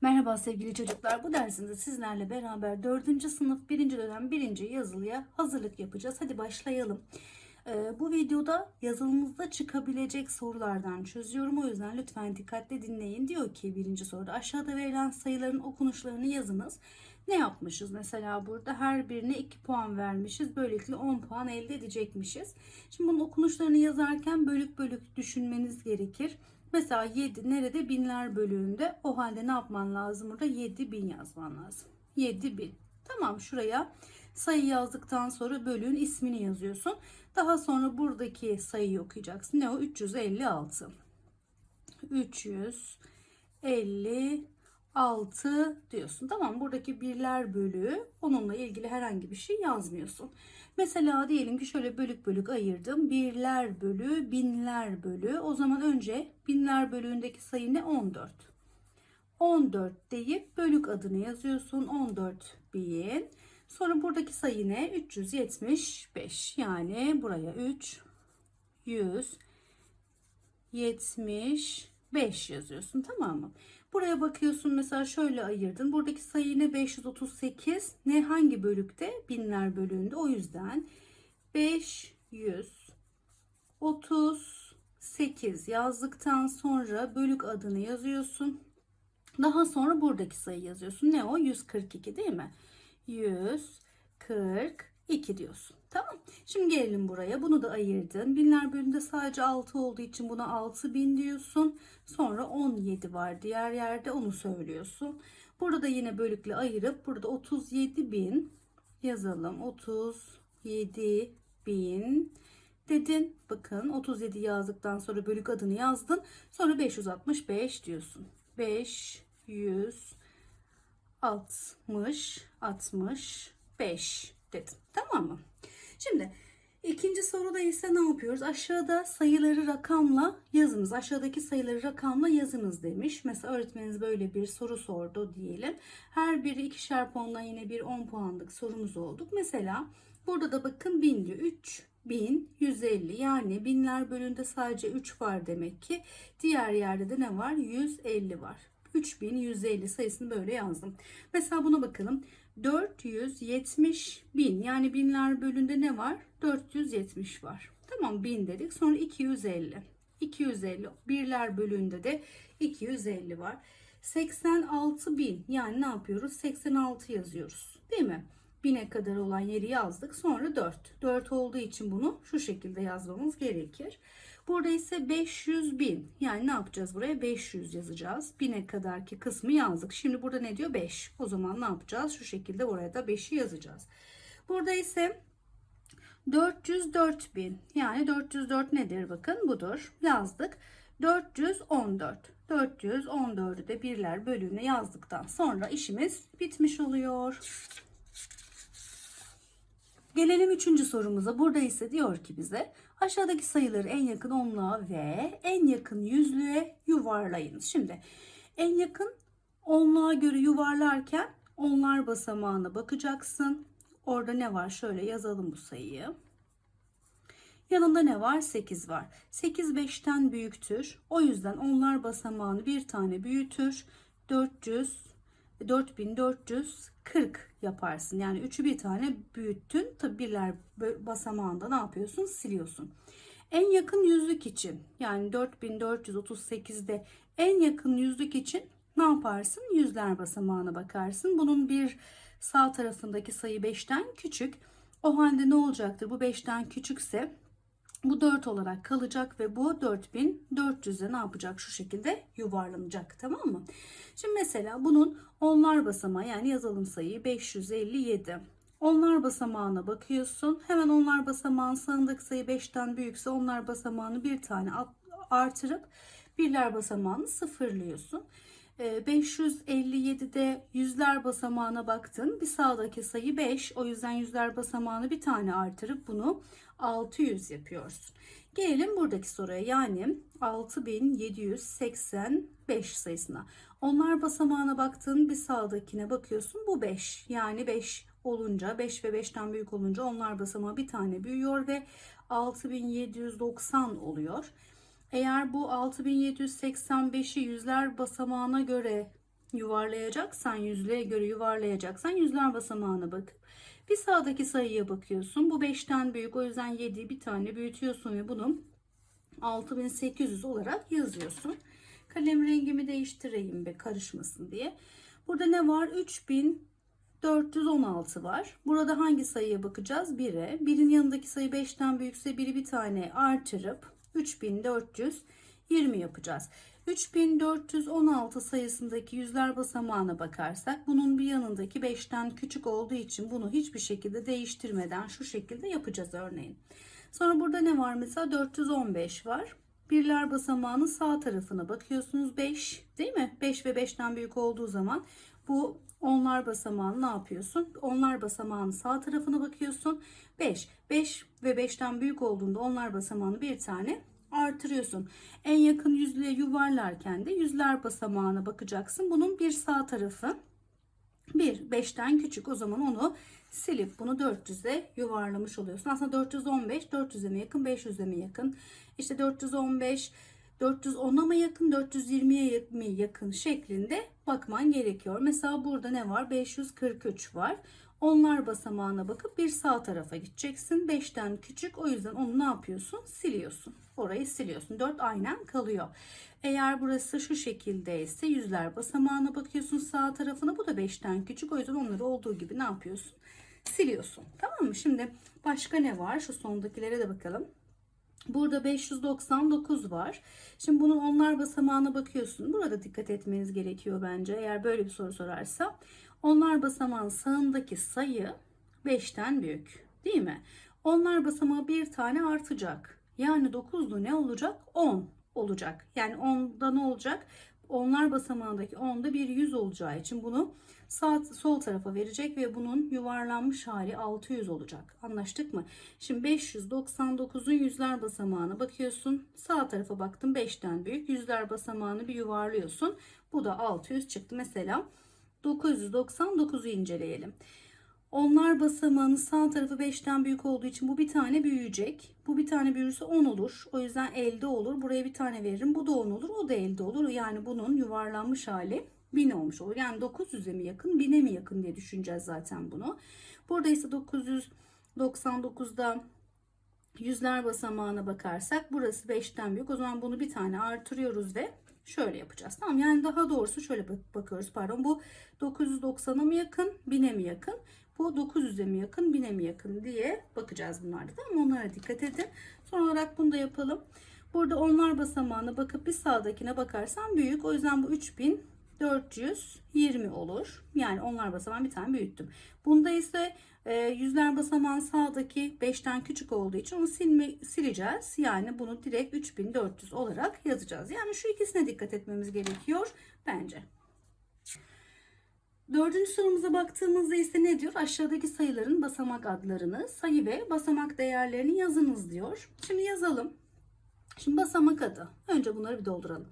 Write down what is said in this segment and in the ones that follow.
Merhaba sevgili çocuklar. Bu dersimde sizlerle beraber 4. sınıf 1. dönem 1. yazılıya hazırlık yapacağız. Hadi başlayalım. Ee, bu videoda yazılımızda çıkabilecek sorulardan çözüyorum. O yüzden lütfen dikkatle dinleyin. Diyor ki birinci soruda aşağıda verilen sayıların okunuşlarını yazınız. Ne yapmışız? Mesela burada her birine 2 puan vermişiz. Böylelikle 10 puan elde edecekmişiz. Şimdi bunun okunuşlarını yazarken bölük bölük düşünmeniz gerekir. Mesela 7 nerede? Binler bölüğünde. O halde ne yapman lazım? Burada 7000 yazman lazım. 7000. Tamam şuraya sayı yazdıktan sonra bölüğün ismini yazıyorsun. Daha sonra buradaki sayıyı okuyacaksın. Ne o? 356. 356 diyorsun. Tamam buradaki birler bölüğü onunla ilgili herhangi bir şey yazmıyorsun. Mesela diyelim ki şöyle bölük bölük ayırdım. Birler bölü, binler bölü. O zaman önce binler bölüğündeki sayı ne? 14. 14 deyip bölük adını yazıyorsun. 14 bin. Sonra buradaki sayı ne? 375. Yani buraya 3 100 75 yazıyorsun tamam mı? Buraya bakıyorsun mesela şöyle ayırdın. Buradaki sayı ne 538 ne hangi bölükte? Binler bölüğünde. O yüzden 538 yazdıktan sonra bölük adını yazıyorsun. Daha sonra buradaki sayı yazıyorsun. Ne o? 142 değil mi? 142 diyorsun. Tamam. Şimdi gelelim buraya. Bunu da ayırdın. Binler bölümünde sadece 6 olduğu için buna 6000 diyorsun. Sonra 17 var. Diğer yerde onu söylüyorsun. Burada da yine bölükle ayırıp burada 37.000 yazalım. 37.000 dedin. Bakın 37 yazdıktan sonra bölük adını yazdın. Sonra 565 diyorsun. 500 60 65 dedim. Tamam mı? Şimdi ikinci soruda ise ne yapıyoruz? Aşağıda sayıları rakamla yazınız. Aşağıdaki sayıları rakamla yazınız demiş. Mesela öğretmeniniz böyle bir soru sordu diyelim. Her biri ikişer puanla yine bir 10 puanlık sorumuz olduk. Mesela burada da bakın 1000 diyor. 3150 yani binler bölüğünde sadece 3 var demek ki. Diğer yerde de ne var? 150 var. 3150 sayısını böyle yazdım. Mesela buna bakalım. 470 bin yani binler bölünde ne var? 470 var. Tamam bin dedik. Sonra 250. 250 birler bölüğünde de 250 var. 86 bin yani ne yapıyoruz? 86 yazıyoruz. Değil mi? Bine kadar olan yeri yazdık. Sonra 4. 4 olduğu için bunu şu şekilde yazmamız gerekir. Burada ise 500 bin. Yani ne yapacağız buraya? 500 yazacağız. Bine kadarki kısmı yazdık. Şimdi burada ne diyor? 5. O zaman ne yapacağız? Şu şekilde oraya da 5'i yazacağız. Burada ise 404 bin. Yani 404 nedir? Bakın budur. Yazdık. 414. 414'ü de birler bölüğüne yazdıktan sonra işimiz bitmiş oluyor. Gelelim üçüncü sorumuza. Burada ise diyor ki bize aşağıdaki sayıları en yakın onluğa ve en yakın yüzlüğe yuvarlayınız. Şimdi en yakın onluğa göre yuvarlarken onlar basamağına bakacaksın. Orada ne var? Şöyle yazalım bu sayıyı. Yanında ne var? 8 var. 8 5'ten büyüktür. O yüzden onlar basamağını bir tane büyütür. 400 4440 yaparsın. Yani 3'ü bir tane büyüttün. Tabi birler basamağında ne yapıyorsun? Siliyorsun. En yakın yüzlük için yani 4438'de en yakın yüzlük için ne yaparsın? Yüzler basamağına bakarsın. Bunun bir sağ tarafındaki sayı 5'ten küçük. O halde ne olacaktır? Bu 5'ten küçükse bu 4 olarak kalacak ve bu 4400'e ne yapacak? Şu şekilde yuvarlanacak. Tamam mı? Şimdi mesela bunun onlar basamağı yani yazalım sayıyı 557. Onlar basamağına bakıyorsun. Hemen onlar basamağın sağındaki sayı 5'ten büyükse onlar basamağını bir tane artırıp birler basamağını sıfırlıyorsun. 557'de yüzler basamağına baktın. Bir sağdaki sayı 5. O yüzden yüzler basamağını bir tane artırıp bunu 600 yapıyorsun. Gelelim buradaki soruya yani 6785 sayısına. Onlar basamağına baktığın bir sağdakine bakıyorsun bu 5. Yani 5 olunca 5 ve 5'ten büyük olunca onlar basamağı bir tane büyüyor ve 6790 oluyor. Eğer bu 6785'i yüzler basamağına göre yuvarlayacaksan, yüzlüğe göre yuvarlayacaksan yüzler basamağına bakıp bir sağdaki sayıya bakıyorsun. Bu 5'ten büyük o yüzden 7 bir tane büyütüyorsun ve bunu 6800 olarak yazıyorsun. Kalem rengimi değiştireyim be karışmasın diye. Burada ne var? 3416 var. Burada hangi sayıya bakacağız? 1'e. 1'in yanındaki sayı 5'ten büyükse 1'i bir tane artırıp 3420 yapacağız. 3416 sayısındaki yüzler basamağına bakarsak bunun bir yanındaki 5'ten küçük olduğu için bunu hiçbir şekilde değiştirmeden şu şekilde yapacağız örneğin. Sonra burada ne var mesela 415 var. Birler basamağının sağ tarafına bakıyorsunuz 5 değil mi? 5 ve 5'ten büyük olduğu zaman bu onlar basamağını ne yapıyorsun? Onlar basamağının sağ tarafına bakıyorsun. 5. 5 ve 5'ten büyük olduğunda onlar basamağını bir tane artırıyorsun. En yakın yüzlüğe yuvarlarken de yüzler basamağına bakacaksın. Bunun bir sağ tarafı 1 5'ten küçük o zaman onu silip bunu 400'e yuvarlamış oluyorsun. Aslında 415 400'e mi yakın 500'e mi yakın işte 415 410'a mı yakın 420'ye mi yakın şeklinde bakman gerekiyor. Mesela burada ne var 543 var. Onlar basamağına bakıp bir sağ tarafa gideceksin. 5'ten küçük o yüzden onu ne yapıyorsun? Siliyorsun. Orayı siliyorsun. 4 aynen kalıyor. Eğer burası şu şekildeyse yüzler basamağına bakıyorsun sağ tarafına. Bu da 5'ten küçük. O yüzden onları olduğu gibi ne yapıyorsun? Siliyorsun. Tamam mı? Şimdi başka ne var? Şu sondakilere de bakalım. Burada 599 var. Şimdi bunun onlar basamağına bakıyorsun. Burada dikkat etmeniz gerekiyor bence. Eğer böyle bir soru sorarsa. Onlar basamağın sağındaki sayı 5'ten büyük. Değil mi? Onlar basamağı bir tane artacak. Yani 9'lu ne olacak? 10 olacak. Yani 10'da ne olacak? Onlar basamağındaki 10'da bir 100 olacağı için bunu sağ sol tarafa verecek ve bunun yuvarlanmış hali 600 olacak. Anlaştık mı? Şimdi 599'un yüzler basamağına bakıyorsun. Sağ tarafa baktım 5'ten büyük. Yüzler basamağını bir yuvarlıyorsun. Bu da 600 çıktı. Mesela 999'u inceleyelim. Onlar basamağının sağ tarafı 5'ten büyük olduğu için bu bir tane büyüyecek. Bu bir tane büyürse 10 olur. O yüzden elde olur. Buraya bir tane veririm. Bu da 10 olur. O da elde olur. Yani bunun yuvarlanmış hali 1000 olmuş olur. Yani 900'e mi yakın 1000'e mi yakın diye düşüneceğiz zaten bunu. Burada ise 999'da yüzler basamağına bakarsak burası 5'ten büyük. O zaman bunu bir tane artırıyoruz ve şöyle yapacağız. Tamam yani daha doğrusu şöyle bakıyoruz. Pardon bu 990'a mı yakın 1000'e mi yakın? Bu 900'e mi yakın 1000'e mi yakın diye bakacağız bunlarda. Tamam onlara dikkat edin. Son olarak bunu da yapalım. Burada onlar basamağına bakıp bir sağdakine bakarsan büyük. O yüzden bu 3420 olur. Yani onlar basamağı bir tane büyüttüm. Bunda ise e, yüzler basamağın sağdaki 5'ten küçük olduğu için onu silme, sileceğiz. Yani bunu direkt 3400 olarak yazacağız. Yani şu ikisine dikkat etmemiz gerekiyor bence. Dördüncü sorumuza baktığımızda ise ne diyor? Aşağıdaki sayıların basamak adlarını, sayı ve basamak değerlerini yazınız diyor. Şimdi yazalım. Şimdi basamak adı. Önce bunları bir dolduralım.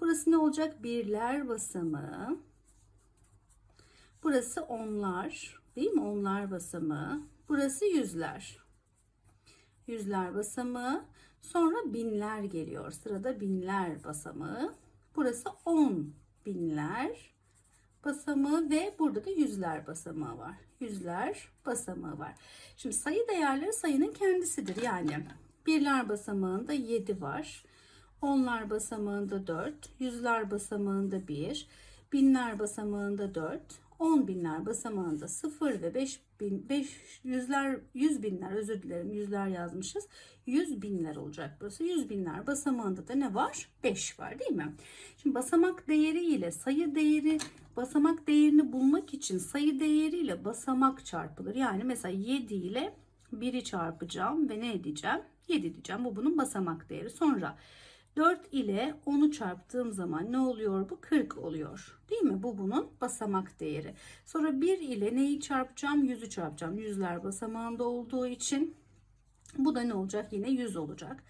Burası ne olacak? Birler basamağı. Burası onlar. Değil mi? Onlar basamağı. Burası yüzler. Yüzler basamağı. Sonra binler geliyor. Sırada binler basamağı. Burası on binler basamağı ve burada da yüzler basamağı var. Yüzler basamağı var. Şimdi sayı değerleri sayının kendisidir. Yani birler basamağında 7 var. Onlar basamağında 4. Yüzler basamağında 1. Binler basamağında 4. 10 binler basamağında 0 ve 5 bin, 5 yüzler, 100 binler özür dilerim yüzler yazmışız. 100 binler olacak burası. 100 binler basamağında da ne var? 5 var değil mi? Şimdi basamak değeri ile sayı değeri basamak değerini bulmak için sayı değeriyle basamak çarpılır. Yani mesela 7 ile 1'i çarpacağım ve ne edeceğim? 7 diyeceğim. Bu bunun basamak değeri. Sonra 4 ile 10'u çarptığım zaman ne oluyor bu? 40 oluyor. Değil mi? Bu bunun basamak değeri. Sonra 1 ile neyi çarpacağım? 100'ü çarpacağım. Yüzler basamağında olduğu için bu da ne olacak? Yine 100 olacak.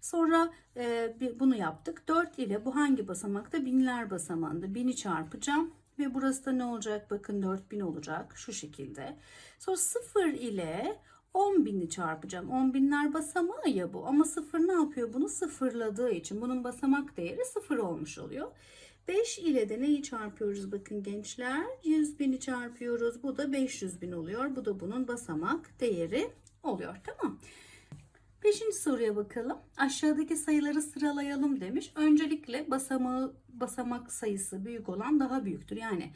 Sonra e, bunu yaptık. 4 ile bu hangi basamakta? Binler basamağında. 1000'i çarpacağım. Ve burası da ne olacak? Bakın 4000 olacak. Şu şekilde. Sonra 0 ile 10 bini çarpacağım. 10 binler basamağı ya bu. Ama sıfır ne yapıyor? Bunu sıfırladığı için bunun basamak değeri sıfır olmuş oluyor. 5 ile de neyi çarpıyoruz bakın gençler? 100 bini çarpıyoruz. Bu da 500 bin oluyor. Bu da bunun basamak değeri oluyor. Tamam. Beşinci soruya bakalım. Aşağıdaki sayıları sıralayalım demiş. Öncelikle basamağı, basamak sayısı büyük olan daha büyüktür. Yani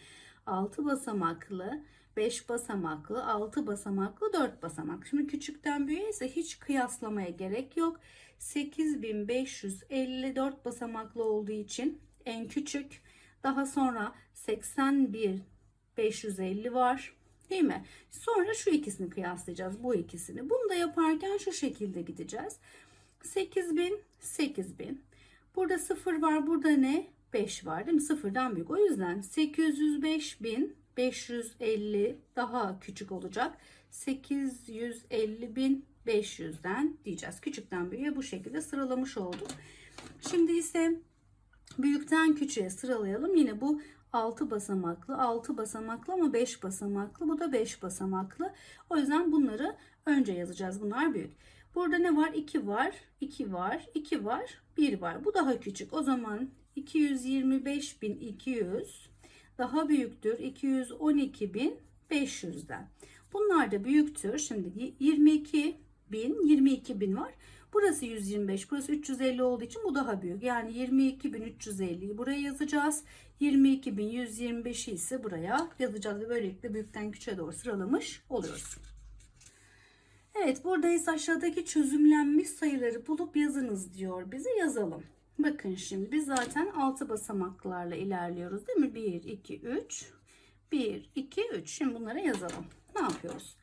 6 basamaklı, 5 basamaklı, 6 basamaklı, 4 basamak. Şimdi küçükten büyüğe ise hiç kıyaslamaya gerek yok. 8554 basamaklı olduğu için en küçük. Daha sonra 81 550 var. Değil mi? Sonra şu ikisini kıyaslayacağız. Bu ikisini. Bunu da yaparken şu şekilde gideceğiz. 8000, 8000. Burada 0 var. Burada ne? 5 var değil mi? Sıfırdan büyük. O yüzden 805.000 550 daha küçük olacak. 850.500'den diyeceğiz. Küçükten büyüğe bu şekilde sıralamış olduk. Şimdi ise büyükten küçüğe sıralayalım. Yine bu 6 basamaklı, 6 basamaklı ama 5 basamaklı. Bu da 5 basamaklı. O yüzden bunları önce yazacağız. Bunlar büyük. Burada ne var? 2 var, 2 var, 2 var, 1 var. Bu daha küçük. O zaman 225.200 daha büyüktür 212.500'den. Bunlar da büyüktür. Şimdi 22 bin, 22 bin var. Burası 125, burası 350 olduğu için bu daha büyük. Yani 22.350'yi buraya yazacağız. 22.125'i ise buraya yazacağız. Böylelikle büyükten küçüğe doğru sıralamış oluyoruz. Evet buradayız aşağıdaki çözümlenmiş sayıları bulup yazınız diyor. Bize yazalım. Bakın şimdi biz zaten 6 basamaklarla ilerliyoruz değil mi? 1, 2, 3. 1, 2, 3. Şimdi bunları yazalım. Ne yapıyoruz?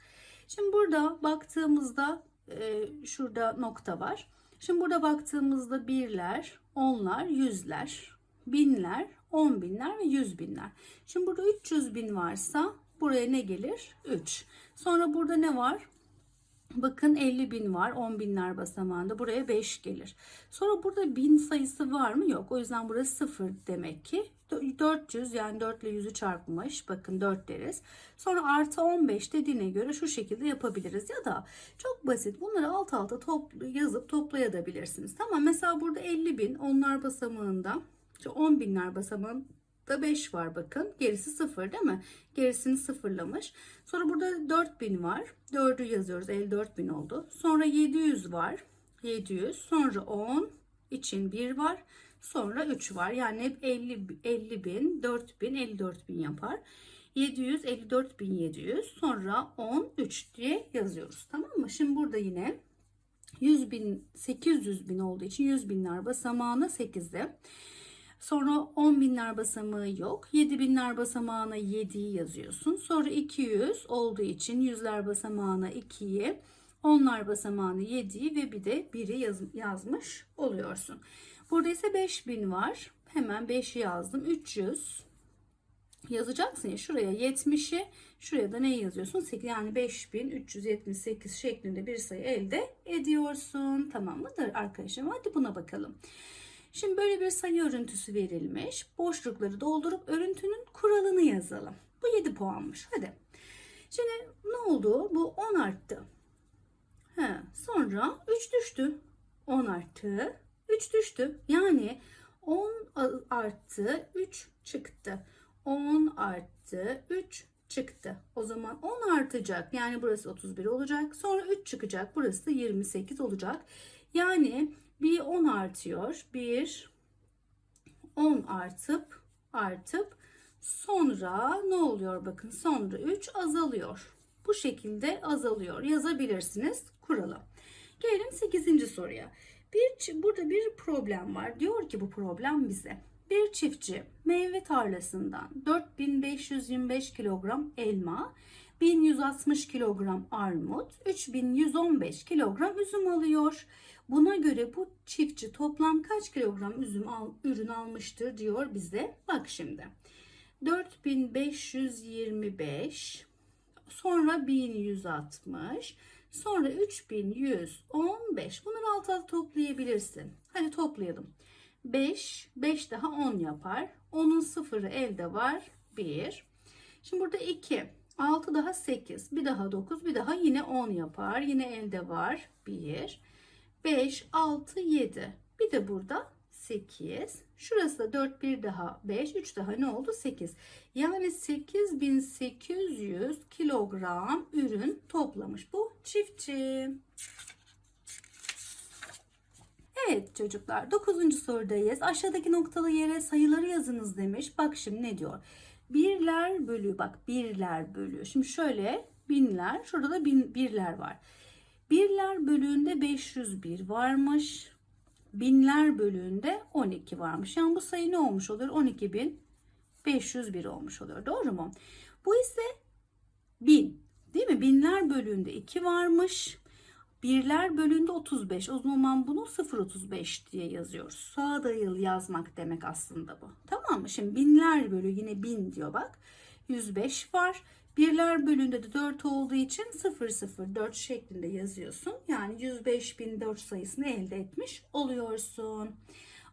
Şimdi burada baktığımızda e, şurada nokta var. Şimdi burada baktığımızda birler, onlar, yüzler, binler, on binler ve yüz binler. Şimdi burada 300 bin varsa buraya ne gelir? 3. Sonra burada ne var? Bakın 50 bin var 10 binler basamağında buraya 5 gelir. Sonra burada bin sayısı var mı? Yok. O yüzden burası 0 demek ki. 400 yani 4 ile 100'ü çarpmış. Bakın 4 deriz. Sonra artı 15 dediğine göre şu şekilde yapabiliriz. Ya da çok basit bunları alt alta toplu, yazıp toplayabilirsiniz. Tamam mesela burada 50 bin onlar basamağında 10 binler basamağında da 5 var bakın. Gerisi 0 değil mi? Gerisini sıfırlamış. Sonra burada 4000 var. 4'ü yazıyoruz. 54.000 oldu. Sonra 700 var. 700. Sonra 10 için 1 var. Sonra 3 var. Yani hep 50 50 bin, 4000, 54 bin yapar. 700, 54 bin 700. Sonra 10, 3 diye yazıyoruz. Tamam mı? Şimdi burada yine 100 bin, 800 bin olduğu için 100 binler basamağına 8'de. Sonra 10 binler basamağı yok. 7 binler basamağına 7'yi yazıyorsun. Sonra 200 olduğu için yüzler basamağına 2'yi, onlar basamağına 7'yi ve bir de 1'i yaz, yazmış oluyorsun. Burada ise 5000 var. Hemen 5'i yazdım. 300 yazacaksın ya şuraya 70'i şuraya da ne yazıyorsun? 8 yani 5378 şeklinde bir sayı elde ediyorsun. Tamam mıdır arkadaşım? Hadi buna bakalım. Şimdi böyle bir sayı örüntüsü verilmiş. Boşlukları doldurup örüntünün kuralını yazalım. Bu 7 puanmış. Hadi. Şimdi ne oldu? Bu 10 arttı. He, sonra 3 düştü. 10 arttı. 3 düştü. Yani 10 arttı. 3 çıktı. 10 arttı. 3 çıktı. O zaman 10 artacak. Yani burası 31 olacak. Sonra 3 çıkacak. Burası da 28 olacak. Yani bir 10 artıyor. Bir 10 artıp artıp sonra ne oluyor bakın sonra 3 azalıyor. Bu şekilde azalıyor. Yazabilirsiniz kuralı. Gelelim 8. soruya. Bir, burada bir problem var. Diyor ki bu problem bize. Bir çiftçi meyve tarlasından 4525 kilogram elma, 1160 kilogram armut, 3115 kilogram üzüm alıyor. Buna göre bu çiftçi toplam kaç kilogram üzüm al, ürün almıştır diyor bize. Bak şimdi. 4525 sonra 1160 sonra 3115 bunları alt alta toplayabilirsin. Hadi toplayalım. 5 5 daha 10 yapar. 10'un sıfırı elde var. 1. Şimdi burada 2 6 daha 8. Bir daha 9. Bir daha yine 10 yapar. Yine elde var. 1. 5, 6, 7. Bir de burada 8. Şurası da 4, 1 daha 5. 3 daha ne oldu? 8. Yani 8800 kilogram ürün toplamış bu çiftçi. Evet çocuklar 9. sorudayız. Aşağıdaki noktalı yere sayıları yazınız demiş. Bak şimdi ne diyor? Birler bölü bak birler bölü. Şimdi şöyle binler şurada da bin, birler var. Birler bölüğünde 501 varmış. Binler bölüğünde 12 varmış. Yani bu sayı ne olmuş olur? 12.501 olmuş olur. Doğru mu? Bu ise 1000. Değil mi? Binler bölüğünde 2 varmış. Birler bölüğünde 35. O zaman bunu 0.35 diye yazıyoruz. Sağdayıl yazmak demek aslında bu. Tamam mı? Şimdi binler bölü yine 1000 diyor bak. 105 var. Birler bölüğünde de 4 olduğu için 004 şeklinde yazıyorsun. Yani 105.004 sayısını elde etmiş oluyorsun.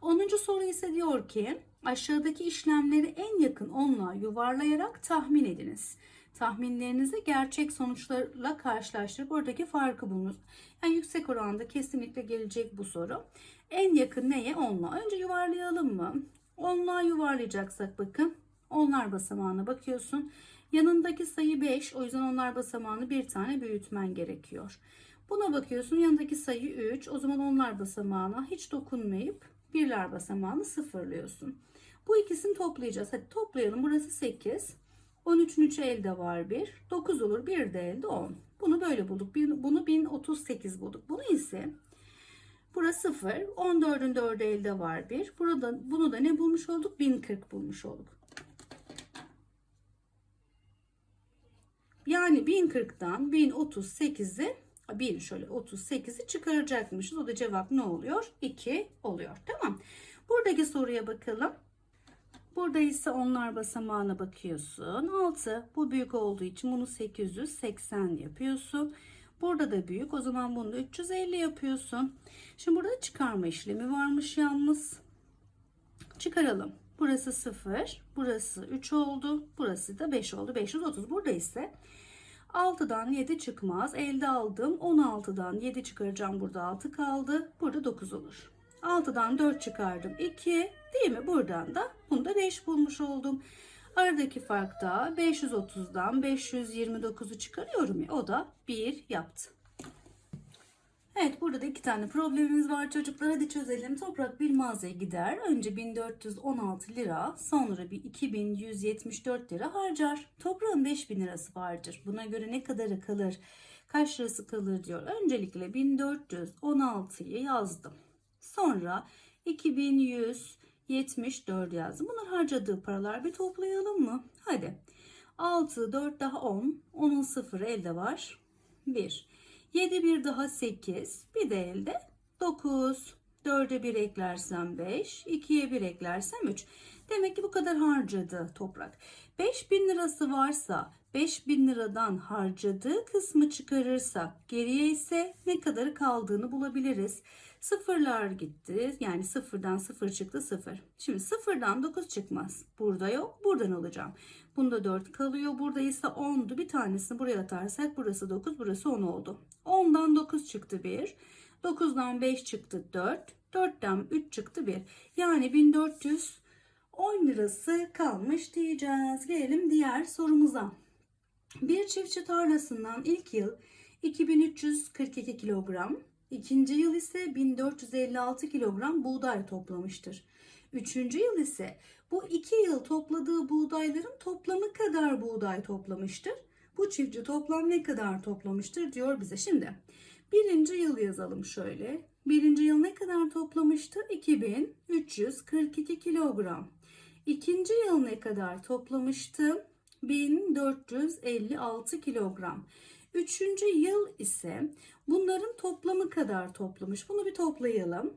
10. soru ise diyor ki aşağıdaki işlemleri en yakın onluğa yuvarlayarak tahmin ediniz. Tahminlerinizi gerçek sonuçlarla karşılaştırıp oradaki farkı bulunuz. Yani yüksek oranda kesinlikle gelecek bu soru. En yakın neye? Onluğa. Önce yuvarlayalım mı? Onluğa yuvarlayacaksak bakın. Onlar basamağına bakıyorsun. Yanındaki sayı 5. O yüzden onlar basamağını bir tane büyütmen gerekiyor. Buna bakıyorsun. Yanındaki sayı 3. O zaman onlar basamağına hiç dokunmayıp birler basamağını sıfırlıyorsun. Bu ikisini toplayacağız. Hadi toplayalım. Burası 8. 13'ün 3'ü elde var 1. 9 olur. 1 de elde 10. Bunu böyle bulduk. Bunu 1038 bulduk. Bunu ise burası 0. 14'ün 4'ü elde var 1. Burada, bunu da ne bulmuş olduk? 1040 bulmuş olduk. Yani 1040'dan 1038'i 1000 şöyle 38'i çıkaracakmışız. O da cevap ne oluyor? 2 oluyor. Tamam. Buradaki soruya bakalım. Burada ise onlar basamağına bakıyorsun. 6 bu büyük olduğu için bunu 880 yapıyorsun. Burada da büyük. O zaman bunu da 350 yapıyorsun. Şimdi burada çıkarma işlemi varmış yalnız. Çıkaralım. Burası 0. Burası 3 oldu. Burası da 5 oldu. 530. Burada ise 6'dan 7 çıkmaz. Elde aldım. 16'dan 7 çıkaracağım. Burada 6 kaldı. Burada 9 olur. 6'dan 4 çıkardım. 2 değil mi? Buradan da bunu da 5 bulmuş oldum. Aradaki fark da 530'dan 529'u çıkarıyorum ya. O da 1 yaptı. Evet burada da iki tane problemimiz var çocuklar. Hadi çözelim. Toprak bir mağazaya gider. Önce 1416 lira sonra bir 2174 lira harcar. Toprağın 5000 lirası vardır. Buna göre ne kadarı kalır? Kaç lirası kalır diyor. Öncelikle 1416'yı yazdım. Sonra 2174 yazdım. Bunlar harcadığı paralar bir toplayalım mı? Hadi. 6, 4 daha 10. 10'un sıfırı elde var. 1. 7 bir daha 8. Bir de elde 9. 4'e 1 eklersem 5. 2'ye 1 eklersem 3. Demek ki bu kadar harcadı toprak. 5000 lirası varsa 5000 liradan harcadığı kısmı çıkarırsak geriye ise ne kadarı kaldığını bulabiliriz. Sıfırlar gitti. Yani sıfırdan sıfır çıktı sıfır. Şimdi sıfırdan 9 çıkmaz. Burada yok. Buradan alacağım. Bunda 4 kalıyor. Burada ise 10'du. Bir tanesini buraya atarsak burası 9. Burası 10 oldu. 10'dan 9 çıktı 1. 9'dan 5 çıktı 4. 4'ten 3 çıktı 1. Yani 1400 10 lirası kalmış diyeceğiz. Gelelim diğer sorumuza. Bir çiftçi tarlasından ilk yıl 2342 kilogram, ikinci yıl ise 1456 kilogram buğday toplamıştır. Üçüncü yıl ise bu iki yıl topladığı buğdayların toplamı kadar buğday toplamıştır. Bu çiftçi toplam ne kadar toplamıştır diyor bize. Şimdi birinci yıl yazalım şöyle. Birinci yıl ne kadar toplamıştı? 2342 kilogram. İkinci yıl ne kadar toplamıştı? 1456 kilogram. Üçüncü yıl ise bunların toplamı kadar toplamış. Bunu bir toplayalım.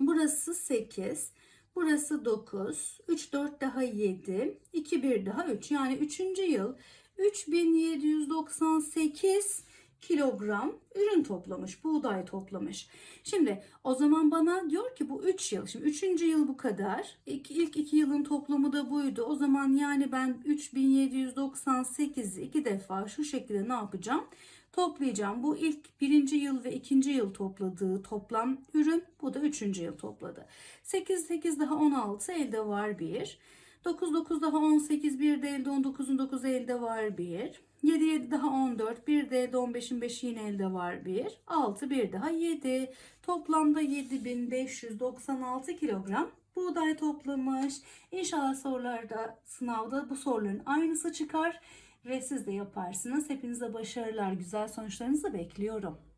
Burası 8, burası 9, 3 4 daha 7, 2 1 daha 3. Yani üçüncü yıl 3798 kilogram ürün toplamış, buğday toplamış. Şimdi o zaman bana diyor ki bu 3 yıl. Şimdi 3. yıl bu kadar. İlk, ilk 2 yılın toplamı da buydu. O zaman yani ben 3798'i iki defa şu şekilde ne yapacağım? Toplayacağım. Bu ilk birinci yıl ve ikinci yıl topladığı toplam ürün. Bu da üçüncü yıl topladı. 8 8 daha 16 elde var 1. 9 9 daha 18 bir de elde 19'un 9 elde var 1. 7 7 daha 14 bir de elde 15'in 5 yine elde var 1. 6 bir daha 7. Toplamda 7596 kilogram buğday toplamış. İnşallah sorularda sınavda bu soruların aynısı çıkar ve siz de yaparsınız. Hepinize başarılar, güzel sonuçlarınızı bekliyorum.